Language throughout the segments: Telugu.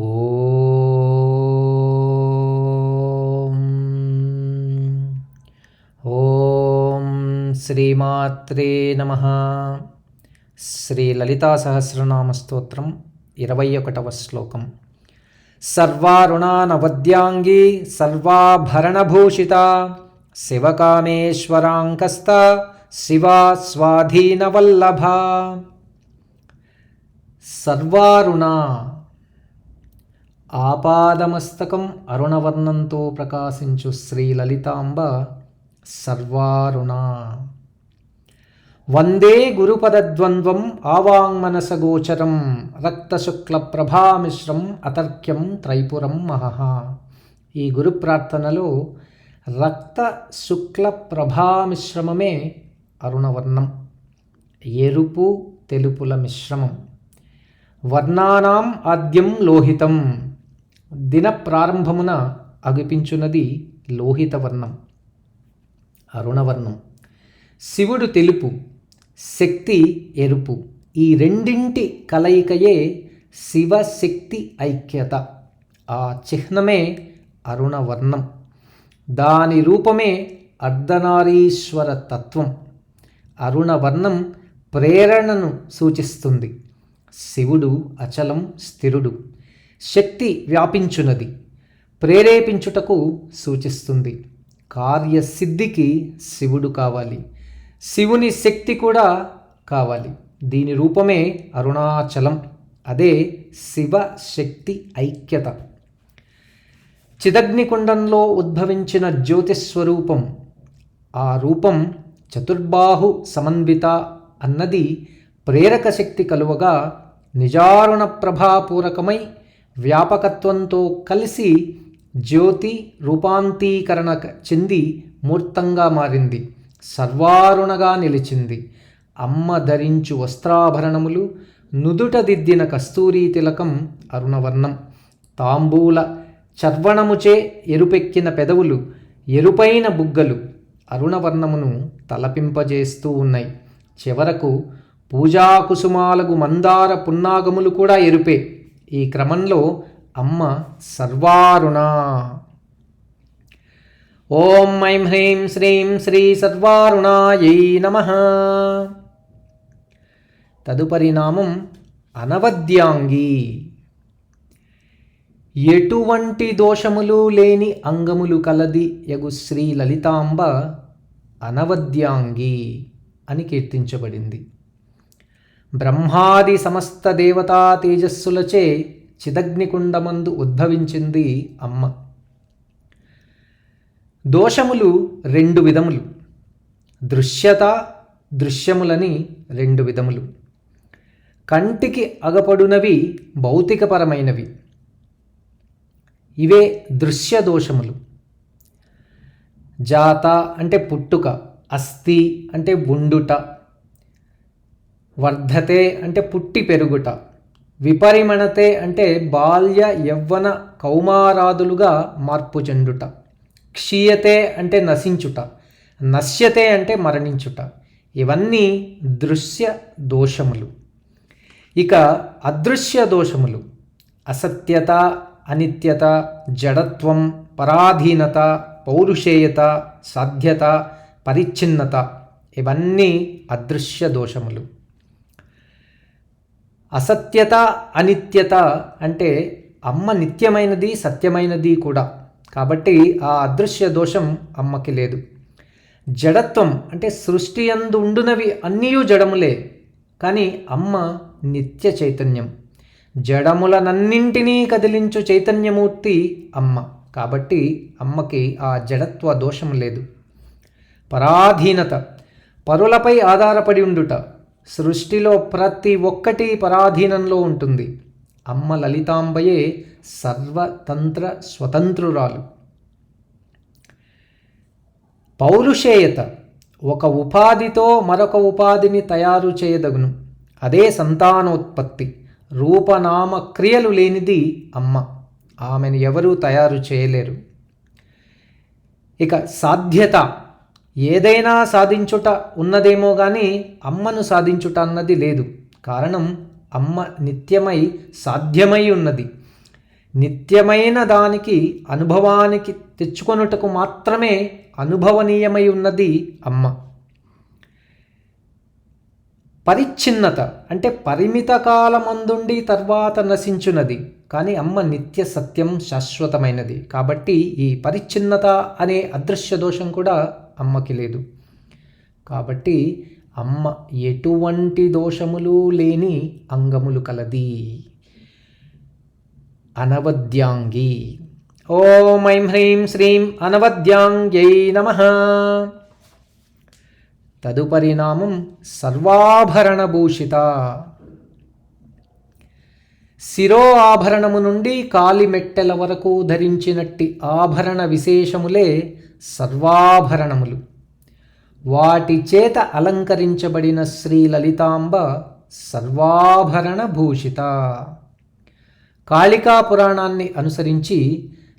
ఓం ఓం శ్రీమాత్రే నమ. శ్రీ లలితా సహస్రనామ స్తోత్రం ఇరవై ఒకటవ శ్లోకం. సర్వారుణానవద్యాంగి సర్వాభరణభూషిత శివకామేశ్వరాంకస్త శివా స్వాధీనవల్లభ. సర్వారుణ ఆపాదమస్తకం అరుణవర్ణంతో ప్రకాశించు శ్రీ లలితాంబ సర్వారుణ. వందే గురుపదద్వంద్వం ఆవాంగ్మనసగోచరం రక్తశుక్లప్రభామిశ్రం అతర్క్యం త్రైపురం మహహ ఈ గురు ప్రార్థనలో రక్త శుక్ల ప్రభామిశ్రమమే అరుణవర్ణం ఎరుపు తెలుపుల మిశ్రమం. వర్ణానాం ఆద్యం లోహితం దిన ప్రారంభమున అగిపించున్నది లోహిత వర్ణం అరుణవర్ణం. శివుడు తెలుపు శక్తి ఎరుపు. ఈ రెండింటి కలయికయే శివశక్తి ఐక్యత. ఆ చిహ్నమే అరుణవర్ణం. దాని రూపమే అర్ధనారీశ్వర తత్వం. అరుణవర్ణం ప్రేరణను సూచిస్తుంది. శివుడు అచలం స్థిరుడు. శక్తి వ్యాపించునది ప్రేరేపించుటకు సూచిస్తుంది. కార్యసిద్ధికి శివుడు కావాలి. శివుని శక్తి కూడా కావాలి. దీని రూపమే అరుణాచలం. అదే శివ శక్తి ఐక్యత. చిదగ్నికుండంలో ఉద్భవించిన జ్యోతిస్వరూపం. ఆ రూపం చతుర్బాహు సమన్విత అన్నది ప్రేరక శక్తి కలువగా నిజారుణ ప్రభాపూరకమై వ్యాపకత్వంతో కలిసి జ్యోతి రూపాంతీకరణ చెంది మూర్తంగా మారింది. సర్వారుణగా నిలిచింది. అమ్మ ధరించు వస్త్రాభరణములు నుదుట దిద్దిన కస్తూరీ తిలకం అరుణవర్ణం. తాంబూల చర్వణముచే ఎరుపెక్కిన పెదవులు ఎరుపైన బుగ్గలు అరుణవర్ణమును తలపింపజేస్తూ ఉన్నాయి. చివరకు పూజాకుసుమాలకు మందార పున్నాగములు కూడా ఎరుపే ఈ క్రమంలో అమ్మ సర్వారుణ. ఓం ఐం హ్రీం శ్రీం శ్రీ సర్వారుణాయై నమ. తదుపరి నామం అనవద్యాంగి. ఎటువంటి దోషములు లేని అంగములు కలది యగు శ్రీ లలితాంబ అనవద్యాంగి అని కీర్తించబడింది. బ్రహ్మాది సమస్త దేవతా తేజస్సులచే చిదగ్నికుండమందు ఉద్భవించింది అమ్మ. దోషములు రెండు విధములు. దృశ్యత దృశ్యములని రెండు విధములు. కంటికి అగపడునవి భౌతికపరమైనవి. ఇవే దృశ్య దోషములు. జాత అంటే పుట్టుక అస్థి అంటే ఉండుట. వర్ధతే అంటే పుట్టి పెరుగుట. విపరిమణతే అంటే బాల్య యవ్వన కౌమారాదులుగా మార్పు చెందుట. క్షీయతే అంటే నశించుట. నశ్యతే అంటే మరణించుట. ఇవన్నీ దృశ్య దోషములు. ఇక అదృశ్య దోషములు. అసత్యత అనిత్యత జడత్వం పరాధీనత పౌరుషేయత సాధ్యత పరిచ్ఛిన్నత. ఇవన్నీ అదృశ్య దోషములు. అసత్యత అనిత్యత అంటే అమ్మ నిత్యమైనది సత్యమైనది కూడా. కాబట్టి ఆ అదృశ్య దోషం అమ్మకి లేదు. జడత్వం అంటే సృష్టి అందు ఉండునవి అన్నీ జడములే. కానీ అమ్మ నిత్య చైతన్యం. జడములనన్నింటినీ కదిలించు చైతన్యమూర్తి అమ్మ. కాబట్టి అమ్మకి ఆ జడత్వ దోషం లేదు. పరాధీనత. పరులపై ఆధారపడి ఉండుట. సృష్టిలో ప్రతి ఒక్కటి పరాధీనంలో ఉంటుంది. అమ్మ లలితాంబయే సర్వతంత్ర స్వతంత్రురాలు. పౌరుషేయత ఒక ఉపాధితో మరొక ఉపాధిని తయారు చేయదగును. అదే సంతానోత్పత్తి రూపనామ క్రియలు లేనిది అమ్మ. ఆమెను ఎవరూ తయారు చేయలేరు. ఇక సాధ్యత ఏదైనా సాధించుట ఉన్నదేమో కానీ అమ్మను సాధించుట అన్నది లేదు. కారణం అమ్మ నిత్యమై సాధ్యమై ఉన్నది. నిత్యమైన దానికి అనుభవానికి తెచ్చుకొనుటకు మాత్రమే అనుభవనీయమై ఉన్నది అమ్మ. పరిచ్ఛిన్నత అంటే పరిమిత కాలమందుండి తర్వాత నశించున్నది కానీ అమ్మ నిత్య సత్యం శాశ్వతమైనది. కాబట్టి ఈ పరిచ్ఛిన్నత అనే అదృశ్య దోషం కూడా అమ్మకి లేదు. కాబట్టి అమ్మ ఎటువంటి దోషములు లేని అంగములు కలది. అనవద్యాంగి. ఓం ఐం హ్రీం శ్రీం అనవద్యాంగ్యై నమ. తదుపరి నామం సర్వాభరణభూషిత. శిరో ఆభరణము నుండి కాలి మెట్టెల వరకు ధరించినట్టి ఆభరణ విశేషములే సర్వాభరణములు వాటి చేత అలంకరించబడిన శ్రీ లలితాంబ సర్వాభరణ భూషిత కాళికా పురాణాన్ని అనుసరించి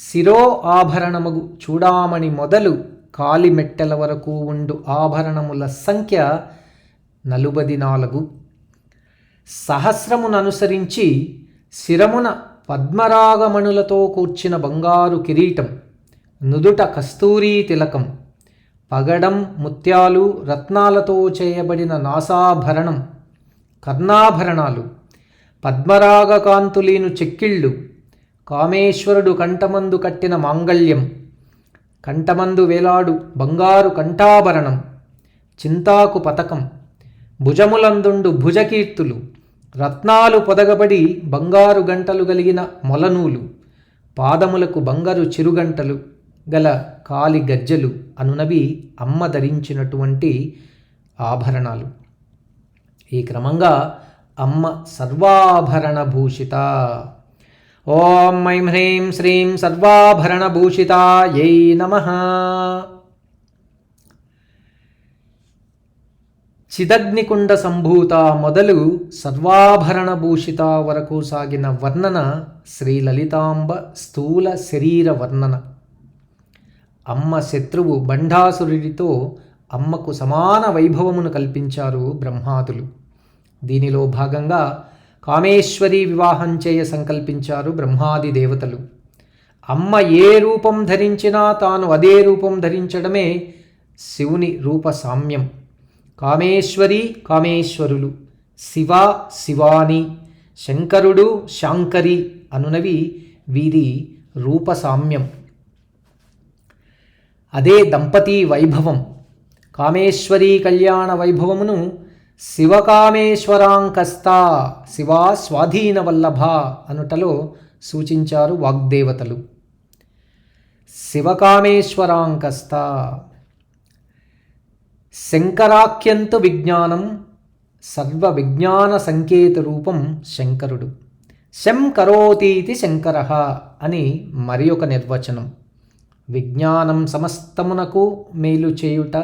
శిరో ఆభరణముగు చూడామణి మొదలు కాలిమెట్టెల వరకు ఉండు ఆభరణముల సంఖ్య నలుబది నాలుగు సహస్రమును అనుసరించి శిరమున పద్మరాగమణులతో కూర్చిన బంగారు కిరీటం నుదుట కస్తూరీ తిలకం పగడం ముత్యాలు రత్నాలతో చేయబడిన నాసాభరణం కర్ణాభరణాలు పద్మరాగకాంతులీను చెక్కిళ్ళు కామేశ్వరుడు కంఠమందు కట్టిన మాంగళ్యం కంఠమందు వేలాడు బంగారు కంఠాభరణం చింతాకు పతకం భుజములందుండు భుజకీర్తులు రత్నాలు పొదగబడి బంగారు గంటలు కలిగిన మొలనూలు పాదములకు బంగారు చిరుగంటలు గల కాలి గజ్జలు అనునవి అమ్మ ధరించినటువంటి ఆభరణాలు. ఈ క్రమంగా అమ్మ సర్వాభరణ భూషిత ఓం ఐం హ్రీం శ్రీం సర్వాభరణభూషితాయై నమ. చిదగ్నికుండ సంభూత మొదలు సర్వాభరణభూషిత వరకు సాగిన వర్ణన శ్రీ లలితాంబ స్థూల శరీర వర్ణన. అమ్మ శత్రువు బండాసురుడితో అమ్మకు సమాన వైభవమును కల్పించారు బ్రహ్మాదులు. దీనిలో భాగంగా కామేశ్వరి వివాహం చేయ సంకల్పించారు బ్రహ్మాది దేవతలు. అమ్మ ఏ రూపం ధరించినా తాను అదే రూపం ధరించడమే శివుని రూప సామ్యం కామేశ్వరి కామేశ్వరులు శివ శివాని శంకరుడు శాంకరి అనునవి వీరి రూప సామ్యం అదే దంపతి వైభవం. కామేశ్వరీ కళ్యాణ వైభవమును శివకామేశ్వరాంకస్త శివా స్వాధీన వల్లభ అనుటలో సూచించారు వాగ్దేవతలు. శివకామేశ్వరాంకస్త శంకరాఖ్యంతు విజ్ఞానం సర్వ విజ్ఞాన సంకేత రూపం శంకరుడు. శం కరోతీతి శంకర అని మరి ఒక నిర్వచనం. విజ్ఞానం సమస్తమునకు మేలు చేయుట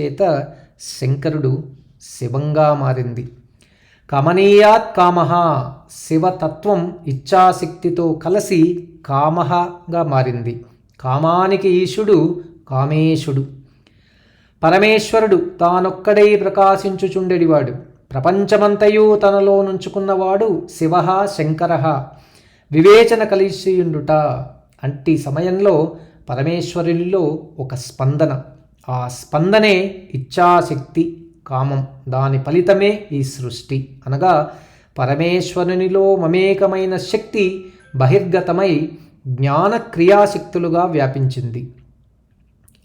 చేత శంకరుడు శివంగా మారింది. కమనీయాత్ కామ శివతత్వం ఇచ్ఛాశక్తితో కలిసి కామహగా మారింది. కామానికి ఈశుడు కామేశుడు. పరమేశ్వరుడు తానొక్కడై ప్రకాశించుచుండెడివాడు. ప్రపంచమంతయు తనలో నుంచుకున్నవాడు శివ శంకర వివేచన కలిసియుండుట అంటి సమయంలో పరమేశ్వరునిలో ఒక స్పందన. ఆ స్పందనే ఇచ్ఛాశక్తి కామం. దాని ఫలితమే ఈ సృష్టి. అనగా పరమేశ్వరునిలో మమేకమైన శక్తి బహిర్గతమై జ్ఞాన క్రియాశక్తులుగా వ్యాపించింది.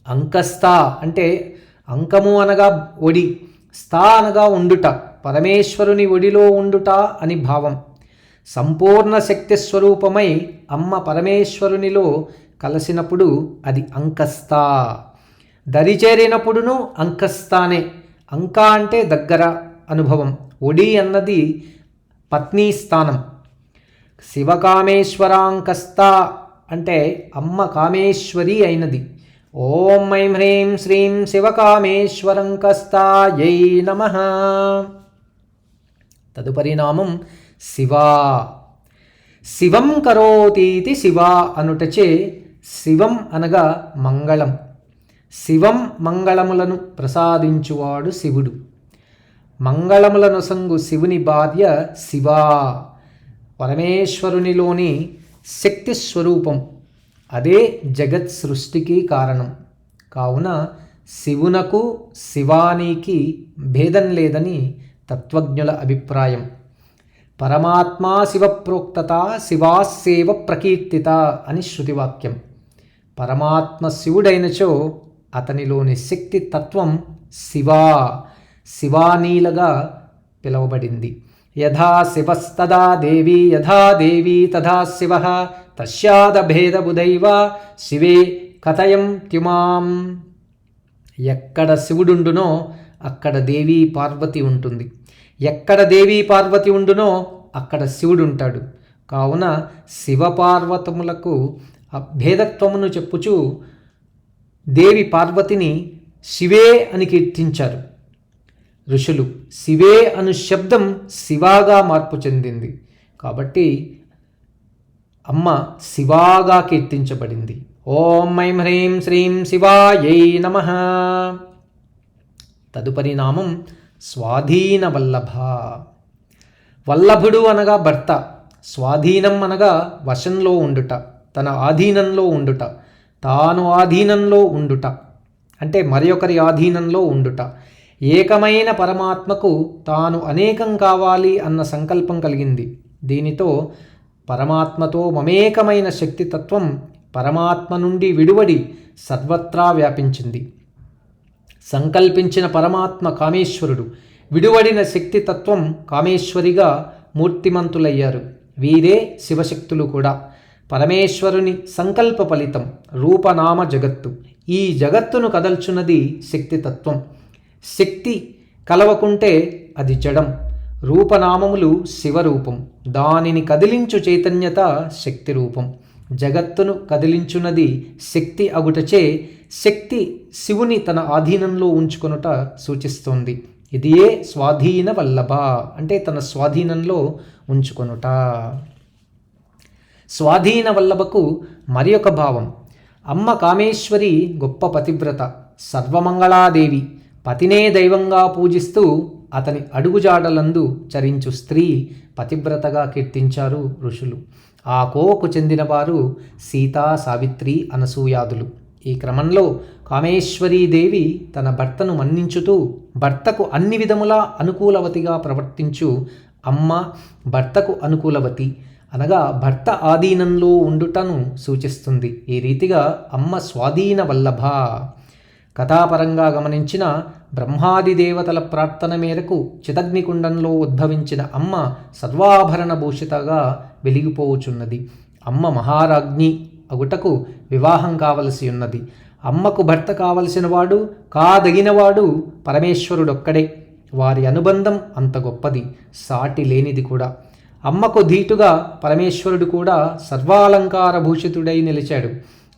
అంకస్థ అంటే అంకము అనగా ఒడి స్థా అనగా ఉండుట పరమేశ్వరుని ఒడిలో ఉండుట అని భావం. సంపూర్ణ శక్తి స్వరూపమై అమ్మ పరమేశ్వరునిలో కలిసినప్పుడు అది అంకస్థ. దరిచేరినప్పుడును అంకస్థానే. అంక అంటే దగ్గర అనుభవం. ఒడి అన్నది పత్ని స్థానం. శివకామేశ్వరాంకస్త అంటే అమ్మ కామేశ్వరి అయినది. ఓం ఐం హ్రీం శ్రీం శివకామేశ్వరంకస్తాయై నమ. తదుపరి నామం శివా. శివం కరోతీతి శివ అనుటచే శివం అనగా మంగళం. శివం మంగళములను ప్రసాదించువాడు శివుడు. మంగళములను సంగు శివుని భార్య శివా. పరమేశ్వరునిలోని శక్తి స్వరూపం. అదే జగత్ సృష్టికి కారణం. కావున శివునకు శివానికి భేదం లేదని తత్వజ్ఞుల అభిప్రాయం. పరమాత్మా శివప్రోక్త శివాసేవ ప్రకీర్తిత అని శృతివాక్యం. పరమాత్మ శివుడైనచో అతనిలోని శక్తి తత్వం శివా. శివానీలగా పిలువబడింది. యథా శివస్తదా దేవి యథా దేవి తథా శివ. తస్యాదభేదబుధైవ శివే కథయం త్యుమాం. ఎక్కడ శివుడుండునో అక్కడ దేవి పార్వతి ఉంటుంది. ఎక్కడ దేవి పార్వతి ఉండునో అక్కడ శివుడు ఉంటాడు కావున శివపార్వతములకు భేదత్వమును చెప్పుచు దేవి పార్వతిని శివే అని కీర్తించారు. ఋషులు శివే అను శబ్దం శివాగా మార్పు చెందింది. కాబట్టి అమ్మ శివాగా కీర్తించబడింది. ఓం ఐం హ్రీం శ్రీం శివాయై నమ. తదుపరి నామం స్వాధీన వల్లభ. వల్లభుడు అనగా భర్త స్వాధీనం అనగా వశంలో ఉండుట. తన ఆధీనంలో ఉండుట. తాను ఆధీనంలో ఉండుట. అంటే మరి ఒకరి ఆధీనంలో ఉండుట. ఏకమైన పరమాత్మకు తాను అనేకం కావాలి అన్న సంకల్పం కలిగింది. దీనితో పరమాత్మతో మమేకమైన శక్తితత్వం పరమాత్మ నుండి విడువడి సర్వత్రా వ్యాపించింది. సంకల్పించిన పరమాత్మ కామేశ్వరుడు. విడువడిన శక్తితత్వం కామేశ్వరిగా మూర్తిమంతులయ్యారు. వీరే శివశక్తులు కూడా. పరమేశ్వరుని సంకల్ప ఫలితం రూపనామ జగత్తు. ఈ జగత్తును కదల్చున్నది శక్తితత్వం. శక్తి కలవకుంటే అది జడం. రూపనామములు శివరూపం. దానిని కదిలించు చైతన్యత శక్తి రూపం జగత్తును కదిలించున్నది శక్తి అగుటచే శక్తి శివుని తన ఆధీనంలో ఉంచుకొనుట సూచిస్తోంది. ఇదియే స్వాధీన వల్లభ అంటే తన స్వాధీనంలో ఉంచుకొనుట. స్వాధీన వల్లభకు మరి ఒక భావం. అమ్మ కామేశ్వరి గొప్ప పతివ్రత సర్వమంగళాదేవి పతినే దైవంగా పూజిస్తూ అతని అడుగుజాడలందు చరించు స్త్రీ పతివ్రతగా కీర్తించారు ఋషులు. ఆ కోవకు చెందినవారు సీతా సావిత్రి అనసూయాదులు. ఈ క్రమంలో కామేశ్వరీదేవి తన భర్తను మన్నించుతూ భర్తకు అన్ని విధములా అనుకూలవతిగా ప్రవర్తించు అమ్మ భర్తకు అనుకూలవతి అనగా భర్త ఆధీనంలో ఉండుటను సూచిస్తుంది. ఈ రీతిగా అమ్మ స్వాధీన వల్లభ. కథాపరంగా గమనించిన బ్రహ్మాది దేవతల ప్రార్థన మేరకు చిదగ్నికుండంలో ఉద్భవించిన అమ్మ సర్వాభరణ భూషితగా వెలిగిపోవుచున్నది అమ్మ మహారాజ్ఞి అగుటకు వివాహం కావలసి ఉన్నది. అమ్మకు భర్త కావలసిన వాడు కాదగినవాడు పరమేశ్వరుడొక్కడే. వారి అనుబంధం అంత గొప్పది. సాటి లేనిది కూడా. అమ్మకు ధీటుగా పరమేశ్వరుడు కూడా సర్వాలంకార భూషితుడై నిలిచాడు.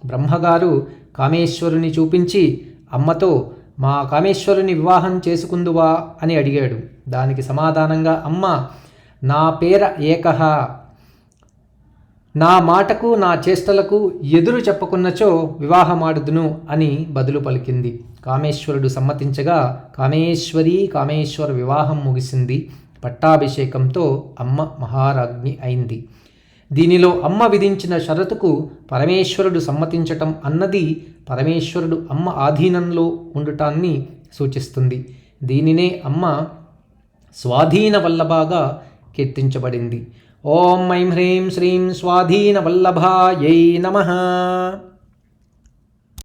బ్రహ్మగారు కామేశ్వరుని చూపించి అమ్మతో మా కామేశ్వరుని వివాహం చేసుకుందువా? అని అడిగాడు. దానికి సమాధానంగా అమ్మ నా పేర ఏకహ నా మాటకు నా చేష్టలకు ఎదురు చెప్పకున్నచో వివాహమాడుదును అని బదులు పలికింది. కామేశ్వరుడు సమ్మతించగా కామేశ్వరి కామేశ్వర వివాహం ముగిసింది. పట్టాభిషేకంతో అమ్మ మహారాజ్ఞి అయింది. దీనిలో అమ్మ విధించిన షరతుకు పరమేశ్వరుడు సమ్మతించటం అన్నది పరమేశ్వరుడు అమ్మ ఆధీనంలో ఉండటాన్ని సూచిస్తుంది. దీనినే అమ్మ స్వాధీన వల్లభాగా కీర్తించబడింది. ఓం ఐం హ్రీం శ్రీం స్వాధీన వల్లభాయై నమ.